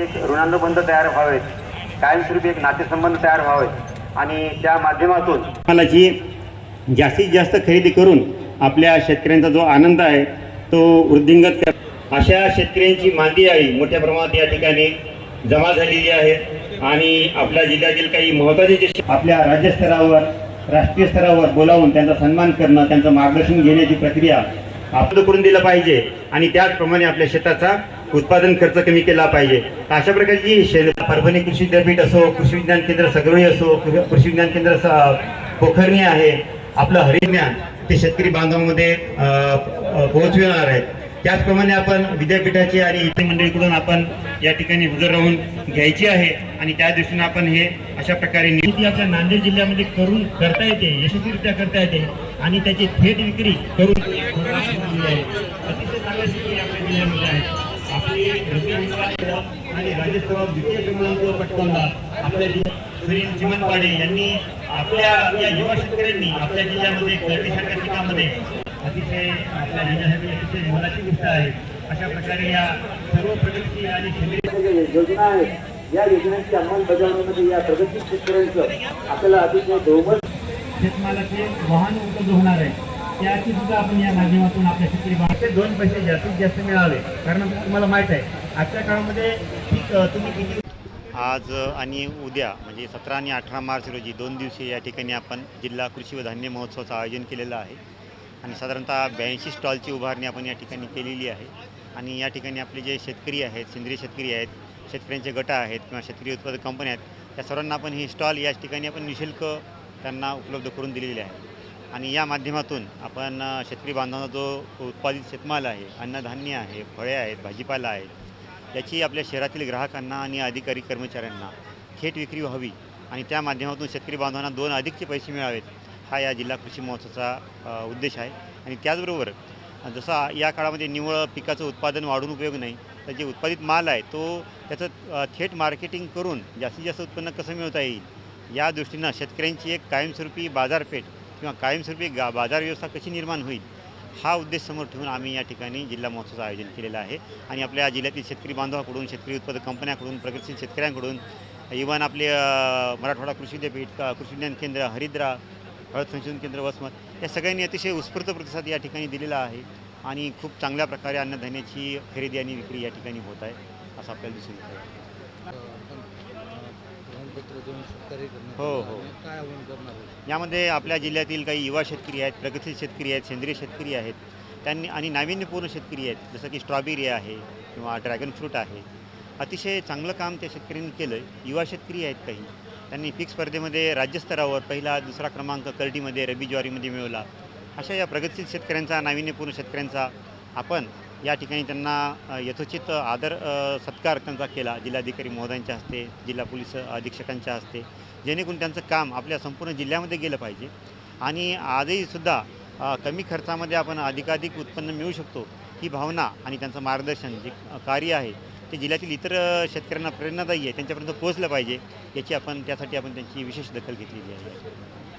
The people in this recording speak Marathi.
एक ऋणानुबंध तयार व्हावेत. कायमस्वरूपी एक नातेसंबंध तयार व्हावेत. आणि त्या माध्यमातून मालाची जास्तीत जास्त खरेदी करून आपल्या शेतकऱ्यांचा जो आनंद आहे तो वृद्धिंगत कर अशा शेतकऱ्यांची मांदी आहे मोठ्या प्रमाणात या ठिकाणी जमा झालेली आहे. आणि आपल्या जिल्ह्यातील काही महत्त्वाचे जे आपल्या राज्यस्तरावर राष्ट्रीय स्तरावर बोलावून त्यांचा सन्मान करणं त्यांचं मार्गदर्शन घेण्याची प्रक्रिया आपण करून दिलं पाहिजे. आणि त्याचप्रमाणे आपल्या शेताचा उत्पादन खर्च कमी केला पाहिजे. अशा प्रकारची शे परभणी कृषी विद्यापीठ असो कृषी विज्ञान केंद्र सगळी असो कृषी विज्ञान केंद्र पोखरणी आहे आपलं हरिज्ञान ते शेतकरी बांधवांमध्ये पोहोचविणार आहेत. त्याचप्रमाणे आपण विद्यापीठाचे आणि इतर मंडळीकडून आपण या ठिकाणी हजर राहून घ्यायची आहे आणि त्या दृष्टीने आपण हे अशा प्रकारे निर्मिती आपल्या नांदेड जिल्ह्यामध्ये करून करता येते यशस्वीरित्या करता येते आणि त्याची थेट विक्री करून आहे. आपल्या जिल्ह्यामध्ये आहेत. आपली आणि राज्यस्तरावर द्वितीय क्रमांक पटकावला. आपल्या श्री सुनील चिमनपाडे यांनी आपल्या या युवा शेतकऱ्यांनी आपल्या जिल्ह्यामध्ये कर्टीसारख्या पिकामध्ये अतिशय आपल्या जिल्ह्यासाठी अतिशय मोलाची गोष्ट आहे. अशा प्रकारे या सर्व प्रगती आणि सेंद्रिय योजना आहेत. या योजनांची अंमलबजावणीमध्ये या प्रगती शेतकऱ्यांचं आपल्याला अतिशय बहुमत शेतमालाचे वाहन उपलब्ध होणार आहे. त्याची सुद्धा आपण या माध्यमातून आपल्या शेतकरी बांधवांचे दोन पैसे जास्तीत जास्त मिळावे. कारण तुम्हाला माहीत आहे आजच्या काळामध्ये पीक तुम्ही किती आज आणि उद्या म्हणजे सतरा आणि अठरा मार्च रोजी दोन दिवशी या ठिकाणी आपण जिल्हा कृषी व धान्य महोत्सवाचं आयोजन केलेलं आहे. आणि साधारणतः ब्याऐंशी स्टॉलची उभारणी आपण या ठिकाणी केलेली आहे. आणि या ठिकाणी आपले जे शेतकरी आहेत सेंद्रिय शेतकरी आहेत शेतकऱ्यांचे गट आहेत किंवा शेतकरी उत्पादक कंपन्या आहेत त्या सर्वांना आपण ही स्टॉल या ठिकाणी आपण निशुल्क त्यांना उपलब्ध करून दिलेले आहे. आणि या माध्यमातून आपण शेतकरी बांधवांना जो उत्पादित शेतमाल आहे अन्नधान्य आहे फळे आहेत भाजीपाला आहे याची आपल्या शहरातील ग्राहकांना आणि अधिकारी कर्मचाऱ्यांना थेट विक्री व्हावी आणि त्या माध्यमातून शेतकरी बांधवांना दोन अधिकचे पैसे मिळावेत हा या जिल्हा कृषी महोत्सवाचा उद्देश आहे. आणि त्याचबरोबर जसा या काळामध्ये निव्वळ पिकाचं उत्पादन वाढून उपयोग नाही तर जे उत्पादित माल आहे तो त्याचं थेट मार्केटिंग करून जास्तीत जास्त उत्पन्न कसं मिळवता येईल या दृष्टीनं शेतकऱ्यांची एक कायमस्वरूपी बाजारपेठ किंवा कायमस्वरूपी गा बाजार व्यवस्था कशी निर्माण होईल हा उद्देश समोर ठेवून आम्ही या ठिकाणी जिल्हा महोत्सवाचं आयोजन केलेलं आहे. आणि आपल्या जिल्ह्यातील शेतकरी बांधवाकडून शेतकरी उत्पादक कंपन्याकडून प्रगतशील शेतकऱ्यांकडून इव्हन आपले मराठवाडा कृषी विद्यापीठ कृषी विज्ञान केंद्र हरिद्रा हळद संशोधन केंद्र वसमत या सगळ्यांनी अतिशय उत्स्फूर्त प्रतिसाद या ठिकाणी दिलेला आहे. आणि खूप चांगल्या प्रकारे अन्नधान्याची खरेदी आणि विक्री या ठिकाणी होत आहे असं आपल्याला दिसून येतं देऊन हो, हो. काय आव्हान करणार आहे? यामध्ये आपल्या जिल्ह्यातील काही युवा शेतकरी आहेत प्रगतशील शेतकरी आहेत सेंद्रिय शेतकरी आहेत. त्यांनी आणि नाविन्यपूर्ण शेतकरी आहेत जसं की स्ट्रॉबेरी आहे किंवा ड्रॅगन फ्रूट आहे. अतिशय चांगलं काम त्या शेतकऱ्यांनी केलं आहे युवा शेतकरी आहेत काही. त्यांनी पीक स्पर्धेमध्ये राज्यस्तरावर पहिला दुसरा क्रमांक कर्टीमध्ये रबी ज्वारीमध्ये मिळवला. अशा या प्रगतशील शेतकऱ्यांचा नाविन्यपूर्ण शेतकऱ्यांचा आपण या ठिकाणी त्यांना यथोचित आदर सत्कार त्यांचा केला जिल्हाधिकारी महोदयांच्या हस्ते जिल्हा पोलीस अधीक्षकांच्या हस्ते जेणेकरून त्यांचं काम आपल्या संपूर्ण जिल्ह्यामध्ये गेलं पाहिजे. आणि आजही सुद्धा कमी खर्चामध्ये आपण अधिकाधिक उत्पन्न मिळू शकतो ही भावना आणि त्यांचं मार्गदर्शन जे कार्य आहे ते जिल्ह्यातील इतर शेतकऱ्यांना प्रेरणादायी आहे त्यांच्यापर्यंत पोहोचलं पाहिजे याची आपण त्यासाठी आपण त्यांची विशेष दखल घेतलेली आहे.